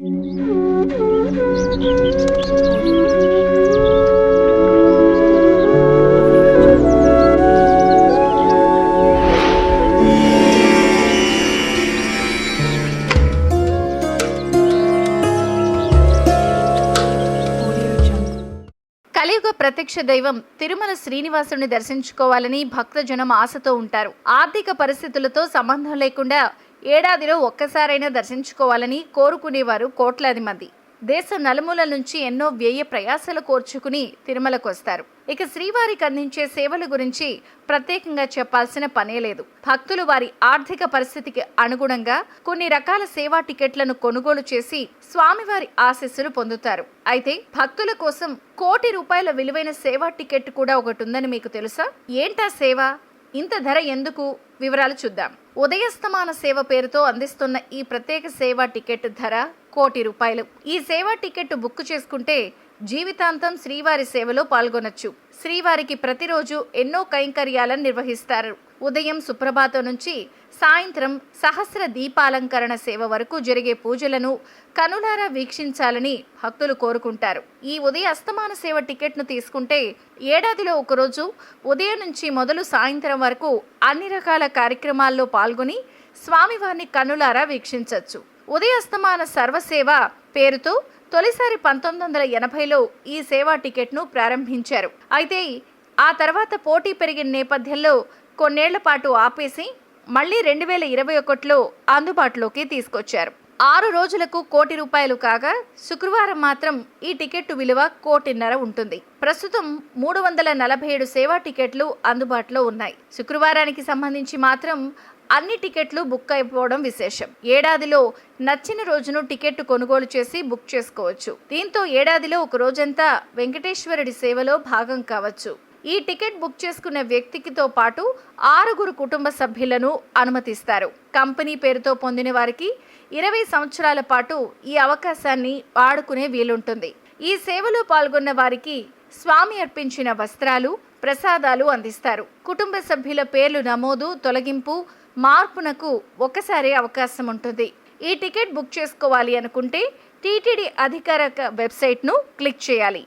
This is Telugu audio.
కలియుగ ప్రత్యక్ష దైవం తిరుమల శ్రీనివాసుని దర్శించుకోవాలని భక్తజనం ఆశతో ఉంటారు. ఆర్థిక పరిస్థితులతో సంబంధం లేకుండా ఏడాదిలో ఒక్కసారైనా దర్శించుకోవాలని కోరుకునేవారు కోట్లాది మంది. దేశ నలుమూల నుంచి ఎన్నో వ్యయ ప్రయాసలు కోర్చుకుని తిరుమలకు వస్తారు ఇక శ్రీవారికి అందించే సేవల గురించి ప్రత్యేకంగా చెప్పాల్సిన పనే లేదు. భక్తులు వారి ఆర్థిక పరిస్థితికి అనుగుణంగా కొన్ని రకాల సేవా టికెట్లను కొనుగోలు చేసి స్వామివారి ఆశీస్సులు పొందుతారు. అయితే భక్తుల కోసం కోటి రూపాయల విలువైన సేవా టికెట్ కూడా ఒకటి ఉందని మీకు తెలుసా? ఏంటా సేవ? ఇంత ధర ఎందుకు? వివరాలు చూద్దాం. ఉదయస్తమాన సేవ పేరుతో అందిస్తున్న ఈ ప్రత్యేక సేవా టికెట్ ధర కోటి రూపాయలు. ఈ సేవా టికెట్ బుక్ చేసుకుంటే జీవితాంతం శ్రీవారి సేవలో పాల్గొనొచ్చు. శ్రీవారికి ప్రతిరోజు ఎన్నో కైంకర్యాలను నిర్వహిస్తారు. ఉదయం సుప్రభాతం నుంచి సాయంత్రం సహస్ర దీపాలంకరణ సేవ వరకు జరిగే పూజలను కనులారా వీక్షించాలని భక్తులు కోరుకుంటారు. ఈ ఉదయ అస్తమాన సేవ టికెట్ను తీసుకుంటే ఏడాదిలో ఒకరోజు ఉదయం నుంచి మొదలు సాయంత్రం వరకు అన్ని రకాల కార్యక్రమాల్లో పాల్గొని స్వామివారిని కనులారా వీక్షించవచ్చు ఉదయ అస్తమాన సర్వసేవ పేరుతో తొలిసారి పంతొమ్మిది వందల ఎనభైలో ఈ సేవా టికెట్ను ప్రారంభించారు. అయితే ఆ తర్వాత పోటీ పెరిగిన నేపథ్యంలో కొన్నేళ్ళ పాటు ఆపేసి మళ్ళీ రెండు వేల ఇరవై ఒకటిలో అందుబాటులోకి తీసుకొచ్చారు. ఆరు రోజులకు కోటి రూపాయలు కాగా శుక్రవారం మాత్రం ఈ టికెట్ విలువ కోటిన్నర ఉంటుంది. ప్రస్తుతం మూడు వందల నలభై ఏడు సేవా టికెట్లు అందుబాటులో ఉన్నాయి. శుక్రవారానికి సంబంధించి మాత్రం అన్ని టికెట్లు బుక్ అయిపోవడం విశేషం. ఏడాదిలో నచ్చిన రోజును టికెట్ కొనుగోలు చేసి బుక్ చేసుకోవచ్చు. దీంతో ఏడాదిలో ఒక రోజంతా వెంకటేశ్వరుడి సేవలో భాగం కావచ్చు. ఈ టికెట్ బుక్ చేసుకున్న వ్యక్తికితో పాటు ఆరుగురు కుటుంబ సభ్యులను అనుమతిస్తారు. కంపెనీ పేరుతో పొందిన వారికి ఇరవై సంవత్సరాల పాటు ఈ అవకాశాన్ని వాడుకునే వీలుంటుంది. ఈ సేవలో పాల్గొన్న వారికి స్వామి అర్పించిన వస్త్రాలు ప్రసాదాలు అందిస్తారు. కుటుంబ సభ్యుల పేర్లు నమోదు తొలగింపు మార్పునకు ఒకసారి అవకాశం ఉంటుంది. ఈ టికెట్ బుక్ చేసుకోవాలి అనుకుంటే టీటీడీ అధికారిక వెబ్సైట్ను క్లిక్ చేయాలి.